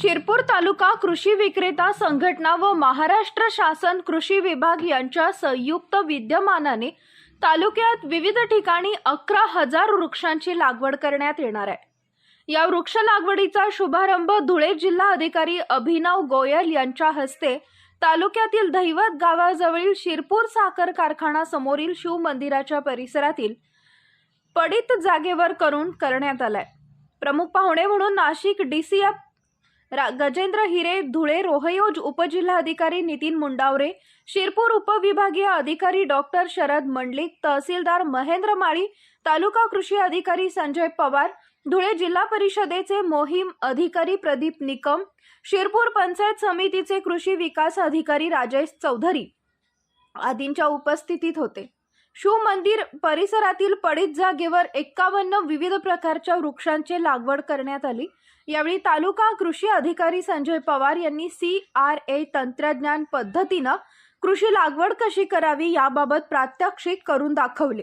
शिरपूर तालुका कृषी विक्रेता संघटना व महाराष्ट्र शासन कृषी विभाग यांच्या संयुक्त विद्यमानाने तालुक्यात विविध ठिकाणी अकरा हजार वृक्षांची लागवड करण्यात येणार आहे. या वृक्ष लागवडीचा शुभारंभ धुळे जिल्हा अधिकारी अभिनव गोयल यांच्या हस्ते तालुक्यातील दैवत गावाजवळील शिरपूर साखर कारखाना समोरील शिव मंदिराच्या परिसरातील पडित जागेवर करून करण्यात आलाय. प्रमुख पाहुणे म्हणून नाशिक डीसीएफ गजेंद्र हिरे धुळे रोहयोज उपजिल्हाधिकारी नितीन मुंडावरे शिरपूर उपविभागीय अधिकारी डॉक्टर शरद मंडलिक तहसीलदार महेंद्र माळी तालुका कृषी अधिकारी संजय पवार धुळे जिल्हा परिषदेचे मोहीम अधिकारी प्रदीप निकम शिरपूर पंचायत समितीचे कृषी विकास अधिकारी राजेश चौधरी आदींच्या उपस्थितीत होते. शिव मंदिर परिसरातील पडित जागेवर एक्कावन्न विविध प्रकारच्या वृक्षांची लागवड करण्यात आली. यावेळी तालुका कृषी अधिकारी संजय पवार यांनी सी आर ए तंत्रज्ञान पद्धतीनं कृषी लागवड कशी करावी याबाबत प्रात्यक्षिक करून दाखवले.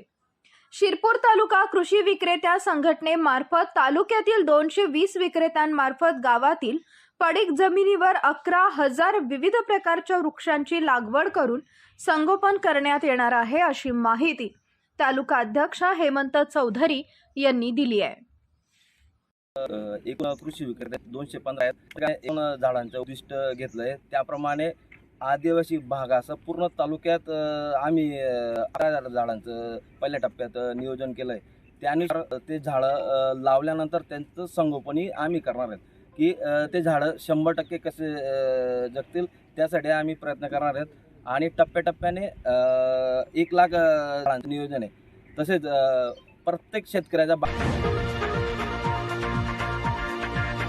शिरपूर तालुका कृषी विक्रेत्या संघटनेमार्फत तालुक्यातील दोनशे वीस विक्रेत्यांमार्फत गावातील पडीक जमिनीवर अकरा हजार विविध प्रकारच्या वृक्षांची लागवड करून संगोपन करण्यात येणार आहे अशी माहिती तालुका अध्यक्ष हेमंत चौधरी यांनी दिली आहे. एकूण कृषी विक्रेते दोनशे पंधरा आहेत. झाडांचं उद्दिष्ट घेतलंय. त्याप्रमाणे आदिवासी भाग असं पूर्ण तालुक्यात आम्ही झाडांचं पहिल्या टप्प्यात नियोजन केलं आहे त्यानुसार ते झाडं लावल्यानंतर त्यांचं संगोपनही आम्ही करणार आहेत. की ते झाडं शंभर टक्के कसे जगतील त्यासाठी आम्ही प्रयत्न करणार आहेत. आणि टप्प्याटप्प्याने एक लाख झाडांचं नियोजन आहे. तसेच प्रत्येक शेतकऱ्याच्या बा